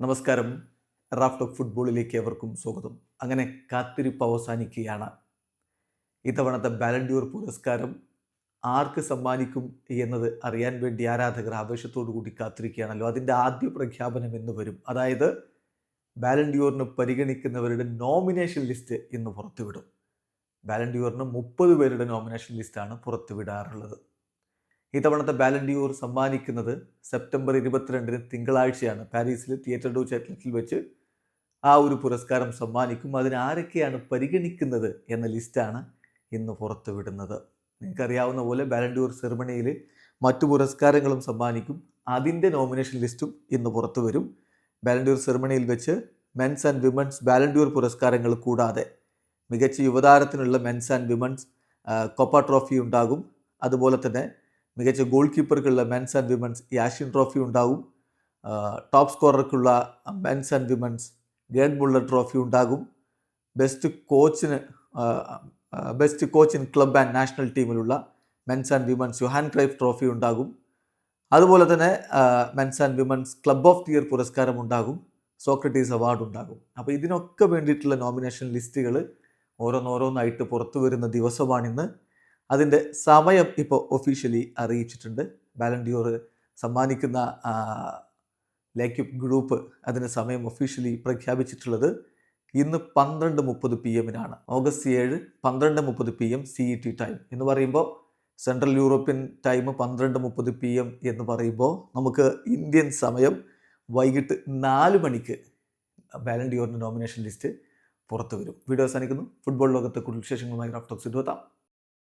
നമസ്കാരം. ഓഫ് ഫുട്ബോളിലേക്ക് ഏവർക്കും സ്വാഗതം. അങ്ങനെ കാത്തിരിപ്പ് അവസാനിക്കുകയാണ്. ഇത്തവണത്തെ ബാലൻഡ്യൂർ പുരസ്കാരം ആർക്ക് സമ്മാനിക്കും എന്നത് അറിയാൻ വേണ്ടി ആരാധകർ ആവേശത്തോടു കൂടി കാത്തിരിക്കുകയാണല്ലോ. അതിന്റെ ആദ്യ പ്രഖ്യാപനം എന്ന് വരും. അതായത് ബാലൻഡ്യൂറിന് പരിഗണിക്കുന്നവരുടെ നോമിനേഷൻ ലിസ്റ്റ് ഇന്ന് പുറത്തുവിടും. ബാലൻഡ്യൂറിന് മുപ്പത് പേരുടെ നോമിനേഷൻ ലിസ്റ്റാണ് പുറത്തുവിടാറുള്ളത്. ഇത്തവണത്തെ ബാലൻഡിയൂർ സമ്മാനിക്കുന്നത് സെപ്റ്റംബർ ഇരുപത്തിരണ്ടിന് തിങ്കളാഴ്ചയാണ്. പാരീസിലെ തിയേറ്റർ ഡു ചാറ്റ്ലറ്റിൽ വെച്ച് ആ ഒരു പുരസ്കാരം സമ്മാനിക്കും. അതിനാരൊക്കെയാണ് പരിഗണിക്കുന്നത് എന്ന ലിസ്റ്റാണ് ഇന്ന് പുറത്തുവിടുന്നത്. നിങ്ങൾക്കറിയാവുന്ന പോലെ ബാലൻഡിയൂർ സെറിമണിയിൽ മറ്റു പുരസ്കാരങ്ങളും സമ്മാനിക്കും. അതിന്റെ നോമിനേഷൻ ലിസ്റ്റും ഇന്ന് പുറത്തു വരും ബാലൻഡിയൂർ സെറിമണിയിൽ വെച്ച് മെൻസ് ആൻഡ് വിമൻസ് ബാലൻഡിയൂർ പുരസ്കാരങ്ങൾ കൂടാതെ മികച്ച യുവതാരത്തിനുള്ള men's and women's Kopa trophy ഉണ്ടാകും. അതുപോലെ തന്നെ മികച്ച goal കീപ്പർക്കുള്ള men's and women's Yashin trophy ഉണ്ടാകും. ടോപ്പ് സ്കോറർക്കുള്ള മെൻസ് ആൻഡ് വിമൻസ് ഗേഡ് ബുള്ളർ ട്രോഫി ഉണ്ടാകും. Best കോച്ചിന് best coach in club and national ടീമിലുള്ള men's and women's Johan Cruyff trophy ഉണ്ടാകും. അതുപോലെ തന്നെ men's and women's club of the year പുരസ്കാരം ഉണ്ടാകും. Socrates award ഉണ്ടാകും. അപ്പോൾ ഇതിനൊക്കെ വേണ്ടിയിട്ടുള്ള നോമിനേഷൻ ലിസ്റ്റുകൾ ഓരോന്നോരോന്നായിട്ട് പുറത്തു വരുന്ന ദിവസമാണിന്ന് അതിന്റെ സമയം ഇപ്പോൾ ഒഫീഷ്യലി അറിയിച്ചിട്ടുണ്ട്. ബാലൻഡിയോർ സമ്മാനിക്കുന്ന ലേക്യുപ് ഗ്രൂപ്പ് അതിന് സമയം ഒഫീഷ്യലി പ്രഖ്യാപിച്ചിട്ടുള്ളത് ഇന്ന് പന്ത്രണ്ട് മുപ്പത് പി എമ്മിനാണ് ഓഗസ്റ്റ് ഏഴ് പന്ത്രണ്ട് മുപ്പത് P M C E T time എന്ന് പറയുമ്പോൾ സെൻട്രൽ യൂറോപ്യൻ ടൈം പന്ത്രണ്ട് മുപ്പത് പി എം എന്ന് പറയുമ്പോൾ നമുക്ക് ഇന്ത്യൻ സമയം വൈകിട്ട് നാല് മണിക്ക് ബാലൻഡിയോറിന്റെ നോമിനേഷൻ ലിസ്റ്റ് പുറത്തു വരും. വീഡിയോ അവസാനിക്കുന്നു. ഫുട്ബോൾ ലോകത്തെ കൂടുതൽ വിശേഷങ്ങളുമായി റാഫ്റ്റോക്സ് എത്താം